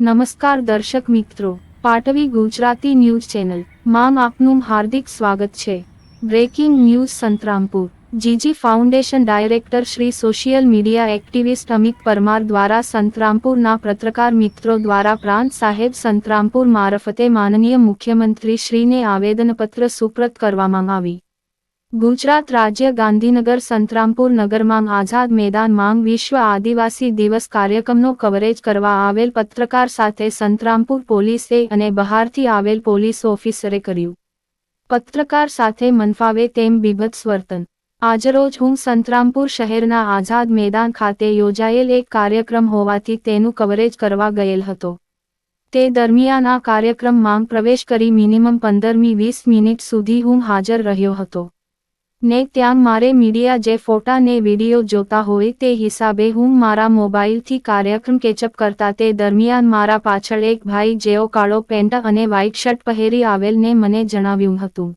નમસ્કાર દર્શક મિત્રો, પાટવી ગુજરાતી ન્યૂઝ ચેનલમાં આપનું હાર્દિક સ્વાગત છે. Breaking news Santrampur, GG foundation director Shri social media activist Amit Parmar દ્વારા સંતરામપુરના પત્રકાર મિત્રો દ્વારા પ્રાંત સાહેબ સંતરામપુર મારફતે માનનીય મુખ્યમંત્રી શ્રીને આવેદનપત્ર સુપ્રત કરવામાં આવી. ગુજરાત રાજ્ય ગાંધીનગર સંતરામપુર નગરમાં આઝાદ મેદાન માંગ વિશ્વ આદિવાસી દિવસ કાર્યક્રમનો કવરેજ કરવા આવેલ પત્રકાર સાથે સંતરામપુર પોલીસે અને બહારથી આવેલ પોલીસ ઓફિસરે કર્યું. પત્રકાર સાથે મનફાવે તેમ બીભત્સ વર્તન. આજરોજ હું સંતરામપુર શહેરના આઝાદ મેદાન ખાતે યોજાયેલ એક કાર્યક્રમ હોવાથી તેનું કવરેજ કરવા ગયેલ હતો. તે દરમિયાન આ કાર્યક્રમમાં પ્રવેશ કરી મિનિમમ પંદરમી વીસ મિનિટ સુધી હું હાજર રહ્યો હતો. ને ત્યાં મારે મીડિયા જે ફોટા ને વીડિયો જોતા હોય તે હિસાબે હું મારા મોબાઈલથી કાર્યક્રમ કેચઅપ કરતા તે દરમિયાન મારા પાછળ એક ભાઈ જેઓ કાળો પેન્ટ અને વ્હાઇટ શર્ટ પહેરી આવેલ ને મને જણાવ્યું હતું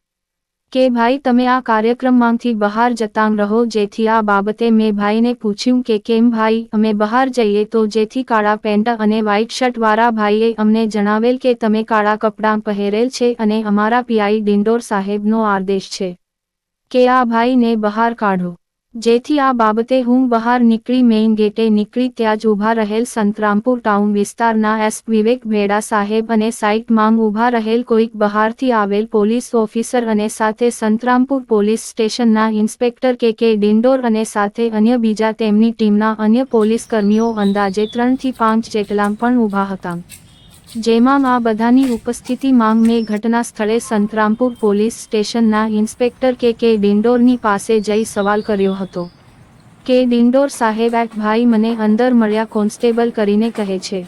કે, ભાઈ, તમે આ કાર્યક્રમમાંથી બહાર જતાં રહો, જેથી આ બાબતે મેં ભાઈને પૂછ્યું કે, કેમ ભાઈ, અમે બહાર જઈએ તો જેથી કાળા પેન્ટ અને વ્હાઇટ શર્ટ વાળા ભાઈએ અમને જણાવેલ કે, તમે કાળા કપડાં પહેરેલ છે અને અમારા પીઆઈ ડિંડોર સાહેબનો આદેશ છે. કે આ ભાઈને બહાર કાઢો. જેથી આ બાબતે હું બહાર નીકળી મેઇન ગેટે નીકળી ત્યાં જ ઊભા રહેલ સંતરામપુર ટાઉન વિસ્તારના એસ વિવેક ભેડા સાહેબ અને સાઇટ માંગ ઊભા રહેલ કોઈક બહારથી આવેલ પોલીસ ઓફિસર અને સાથે સંતરામપુર પોલીસ સ્ટેશનના ઇન્સ્પેક્ટર કે કે ડિંડોર અને સાથે અન્ય બીજા તેમની ટીમના અન્ય પોલીસ કર્મીઓ અંદાજે ત્રણથી પાંચ જેટલા પણ ઊભા હતા. જેમાં આ બધાની ઉપસ્થિતિ માંગને ઘટના સ્થળે સંતરામપુર પોલીસ સ્ટેશનના ઇન્સ્પેક્ટર કે કે ડિંડોરની પાસે જઈ સવાલ કર્યો હતો. કે ડિંડોર સાહેબ એક ભાઈ મને અંદર મળ્યા કોન્સ્ટેબલ કરીને કહે છે.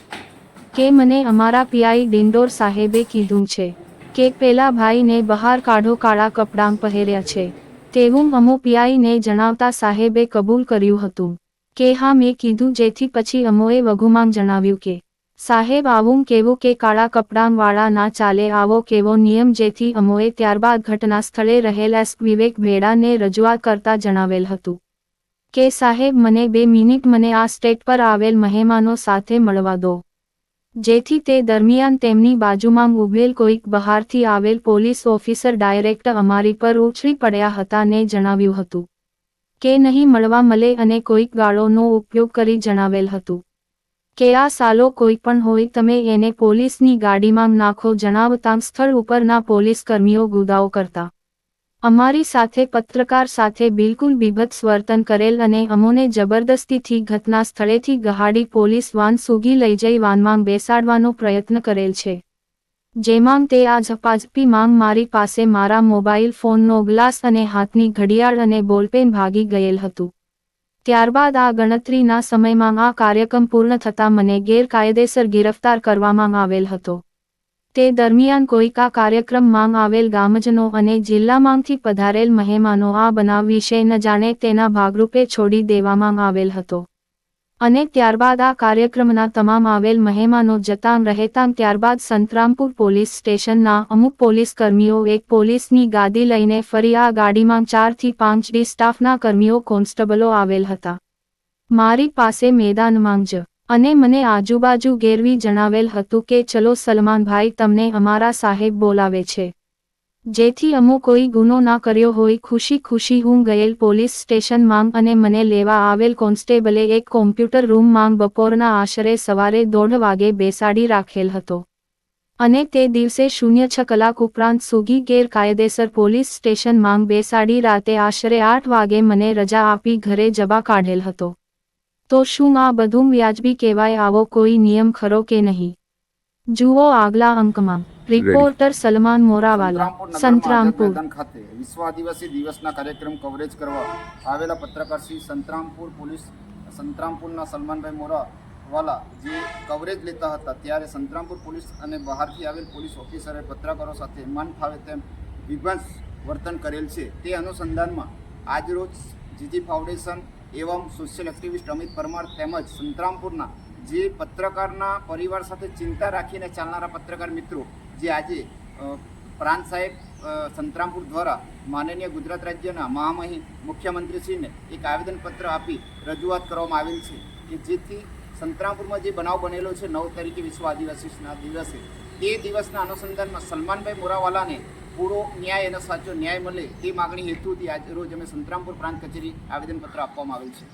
કે મને અમારા પીઆઈ ડિંડોર સાહેબે કીધું છે. કે પેલા ભાઈને બહાર કાઢો કાળા કપડાં પહેર્યા છે. તેવું અમો પીઆઈને જણાવતા સાહેબે કબૂલ કર્યું હતું. કે હા મેં કીધું જેથી પછી અમોએ વધુમાં જણાવ્યું કે સાહેબ આવું કેવું કે કાળા કપડાંવાળા ના ચાલે આવો કેવો નિયમ જેથી અમોએ ત્યારબાદ ઘટના સ્થળે રહેલા વિવેક ભેડાને રજૂઆત કરતા જણાવેલ હતું. કે સાહેબ મને બે મિનિટ મને આ સ્ટેટ પર આવેલ મહેમાનો સાથે મળવા દો. જેથી તે દરમિયાન તેમની બાજુમાં ઉભેલ કોઈક બહારથી આવેલ પોલીસ ઓફિસર ડાયરેક્ટ અમારી પર ઉછળી પડ્યા હતા ને જણાવ્યું હતું. કે નહીં મળવા મળે અને કોઈક ગાળોનો ઉપયોગ કરી જણાવેલ હતું. કે આ સાલો કોઈ પણ હોય તમે એને પોલીસની ગાડીમાં નાખો જણાવતા સ્થળ ઉપરના પોલીસ કર્મીઓ ગુદાઓ કરતા. અમારી સાથે પત્રકાર સાથે બિલકુલ બીભત્સ વર્તન કરેલ અને અમોને જબરદસ્તીથી ઘટના સ્થળેથી ગહાડી પોલીસ વાન સુગી લઈ જઈ વાનમાં બેસાડવાનો પ્રયત્ન કરેલ છે. જેમાં તે આ ઝપાઝપી માંગ મારી પાસે મારા મોબાઈલ ફોનનો ગ્લાસ અને હાથની ઘડિયાળ અને બોલપેન ભાગી ગયેલ હતું. ત્યારબાદ આ ગણતરીના સમયમાં આ કાર્યક્રમ પૂર્ણ થતાં મને ગેરકાયદેસર ગિરફતાર કરવામાં આવેલ હતો. તે દરમિયાન કોઈક આ કાર્યક્રમમાં આવેલ ગામજનો અને જિલ્લામાંથી પધારેલ મહેમાનો આ બનાવ વિશે ન જાણે તેના ભાગરૂપે છોડી દેવામાં આવેલ હતો. અને ત્યારબાદ આ કાર્યક્રમના તમામ આવેલ મહેમાનો જતાં રહેતાં ત્યારબાદ સંતરામપુર પોલીસ સ્ટેશનના અમુક પોલીસ કર્મીઓ એક પોલીસની ગાદી લઈને ફરી આ ગાડીમાં ચારથી પાંચ ડી સ્ટાફના કર્મીઓ કોન્સ્ટેબલો આવેલ હતા. મારી પાસે મેદાનમાં જ અને મને આજુબાજુ ગેરવી જણાવેલ હતું કે, ચલો સલમાનભાઈ, તમને અમારા સાહેબ બોલાવે છે. જેથી અમો કોઈ ગુનો ના કર્યો હોય, ખુશી ખુશી હું ગયેલ પોલીસ સ્ટેશન માંગ અને મને લેવા આવેલ કોન્સ્ટેબલે એક કોમ્પ્યુટર રૂમ માંગ બપોરના આશરે સવારે દોઢ વાગે બેસાડી રાખેલ હતો. અને તે દિવસે શૂન્ય છ કલાક ઉપરાંત સુગી ગેરકાયદેસર પોલીસ સ્ટેશન માંગ બેસાડી રાતે આશરે આઠ વાગે મને રજા આપી ઘરે જવા કાઢેલ હતો. તો શું આ બધું વ્યાજબી કહેવાય? આવો કોઈ નિયમ ખરો કે નહીં? જુઓ આગલા અંકમાં. રિપોર્ટર સલમાન મોરાવાલા સંતરામપુર. ખાતે વિશ્વ આદિવાસી દિવસના કાર્યક્રમ કવરેજ કરવા આવેલા પત્રકાર શ્રી સંતરામપુર પોલીસ સંતરામપુરના સલમાનભાઈ મોરાવાલા જે કવરેજ લેતા હતા ત્યારે સંતરામપુર પોલીસ અને બહારથી આવેલ પોલીસ ઓફિસરે પત્રકારો સાથે મન ફાવે તેમ વિભ્રાંત વર્તન કરેલ છે. તે અનુસંધાનમાં આજરોજ જીજી ફાઉન્ડેશન એવમ સોશિયલ એક્ટિવિસ્ટ અમિત પરમાર તેમજ સંતરામપુરના જે પત્રકારના પરિવાર સાથે ચિંતા રાખીને ચાલનારા પત્રકાર મિત્રો જે આજે પ્રાંત સાહેબ સંતરામપુર દ્વારા માનનીય ગુજરાત રાજ્યના મહામહિમ મુખ્યમંત્રીશ્રીને એક આવેદનપત્ર આપી રજૂઆત કરવામાં આવેલ છે કે જેથી સંતરામપુરમાં જે બનાવ બનેલો છે, નવ તારીખે વિશ્વ આદિવાસીના દિવસે, તે દિવસના અનુસંધાનમાં સલમાનભાઈ મોરાવાલાને પૂરો ન્યાય અને સાચો ન્યાય મળે તે માગણી હેતુથી આજ રોજ અમે સંતરામપુર પ્રાંત કચેરી આવેદનપત્ર આપવામાં આવેલ છે.